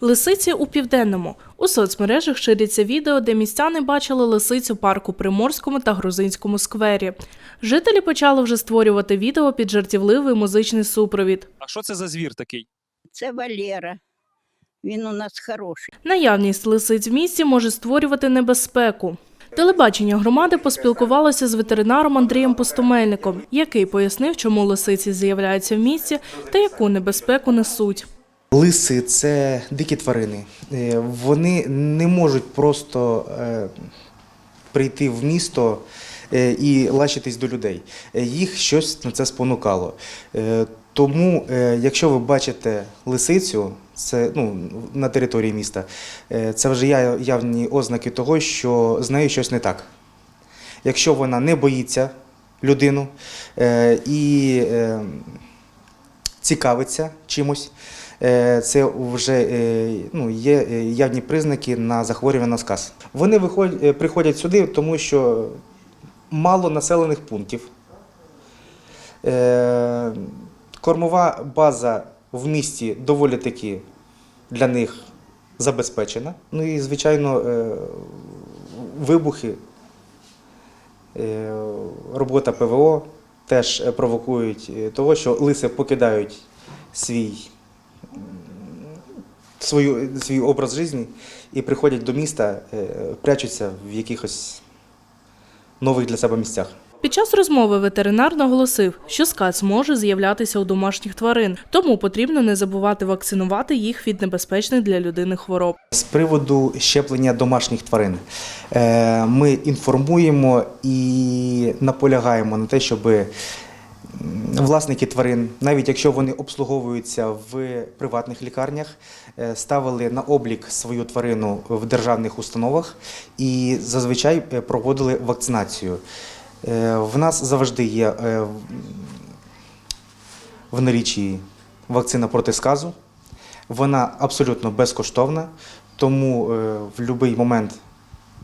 Лисиці у південному. У соцмережах ширяться відео, де містяни бачили лисицю парку Приморському та Грузинському сквері. Жителі почали вже створювати відео під жартівливий музичний супровід. А що це за звір такий? Це Валера. Він у нас хороший. Наявність лисиць в місті може створювати небезпеку. Телебачення громади поспілкувалося з ветеринаром Андрієм Постомельником, який пояснив, чому лисиці з'являються в місті та яку небезпеку несуть. Лиси це дикі тварини. Е, Вони не можуть просто е, прийти в місто е, і лащитись до людей. Їх щось на це спонукало. Тому, якщо ви бачите лисицю, це ну, на території міста, це вже явні ознаки того, що з нею щось не так. Якщо вона не боїться людину і цікавиться чимось, е, це вже е, ну, є е, явні признаки на захворювання на сказ. Вони виходять, приходять сюди, тому що мало населених пунктів. Кормова база в місті доволі таки для них забезпечена. Ну і, звичайно, вибухи, робота ПВО теж е, провокують е, того, що лиси покидають свій, свою, свій образ життя і приходять до міста, е, прячуться в якихось нових для себе місцях. Під час розмови ветеринар наголосив, що сказ може з'являтися у домашніх тварин, тому потрібно не забувати вакцинувати їх від небезпечних для людини хвороб. З приводу щеплення домашніх тварин Е, ми інформуємо і наполягаємо на те, щоб власники тварин, навіть якщо вони обслуговуються в приватних лікарнях, е, ставили на облік свою тварину в державних установах і зазвичай е, проводили вакцинацію. Е, В нас завжди є е, в- налічі вакцина проти сказу. Вона абсолютно безкоштовна, тому е, в будь-який момент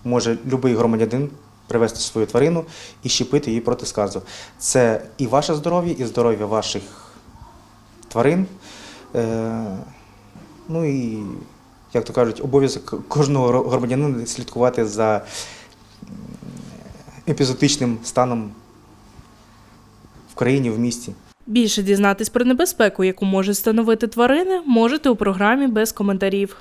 може будь-який громадянин привезти свою тварину і щепити її проти сказу. Це і ваше здоров'я, і здоров'я ваших тварин. Ну і, як то кажуть, обов'язок кожного громадянина слідкувати за епізотичним станом в країні, в місті. Більше дізнатись про небезпеку, яку можуть становити тварини, можете у програмі без коментарів.